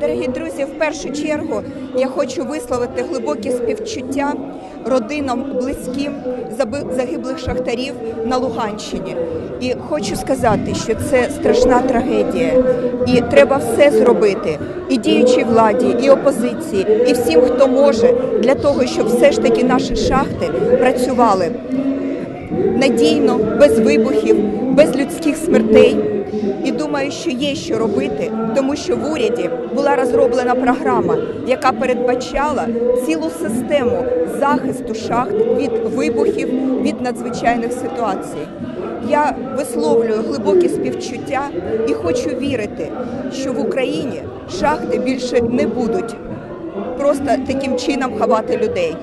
Дорогі друзі, в першу чергу я хочу висловити глибокі співчуття родинам близьким загиблих шахтарів на Луганщині. І хочу сказати, що це страшна трагедія, і треба все зробити і діючій владі, і опозиції, і всім, хто може, для того, щоб все ж таки наші шахти працювали надійно, без вибухів, без людських смертей. І думаю, що є що робити, тому що в уряді була розроблена програма, яка передбачала цілу систему захисту шахт від вибухів, від надзвичайних ситуацій. Я висловлюю глибокі співчуття і хочу вірити, що в Україні шахти більше не будуть просто таким чином ховати людей.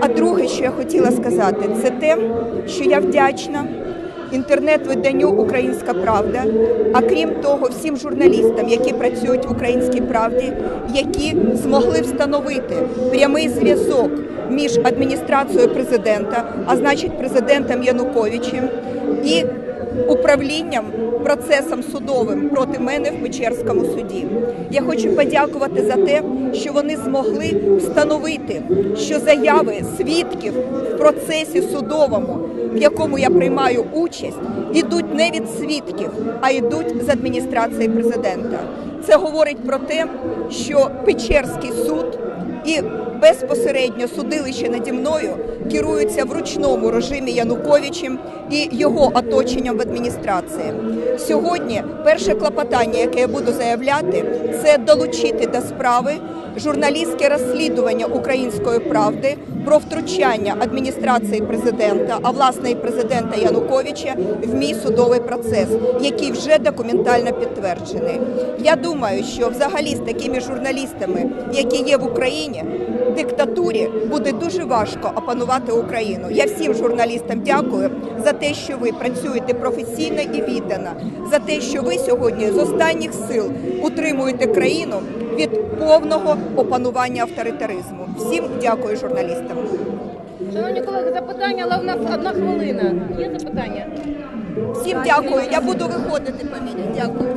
А друге, що я хотіла сказати, це те, що я вдячна інтернет-виданню Українська Правда, а крім того, всім журналістам, які працюють в Українській правді, які змогли встановити прямий зв'язок між адміністрацією президента, а значить президентом Януковичем, і управлінням процесом судовим проти мене в Печерському суді. Я хочу подякувати за те, що вони змогли встановити, що заяви свідків в процесі судовому, в якому я приймаю участь, ідуть не від свідків, а йдуть з адміністрації президента. Це говорить про те, що Печерський суд безпосередньо судилище наді мною керується в ручному режимі Януковичем і його оточенням в адміністрації. Сьогодні перше клопотання, яке я буду заявляти, це долучити до справи журналістське розслідування української правди про втручання адміністрації президента, а власне і президента Януковича в мій судовий процес, який вже документально підтверджений. Я думаю, що взагалі з такими журналістами, які є в Україні, диктатурі буде дуже важко опанувати Україну. Я всім журналістам дякую за те, що ви працюєте професійно і віддано, за те, що ви сьогодні з останніх сил утримуєте країну від повного опанування авторитаризму. Всім дякую журналістам. Шановні колеги, запитання, але в нас одна хвилина. Є запитання? Всім дякую. Я буду виходити по мені. Дякую.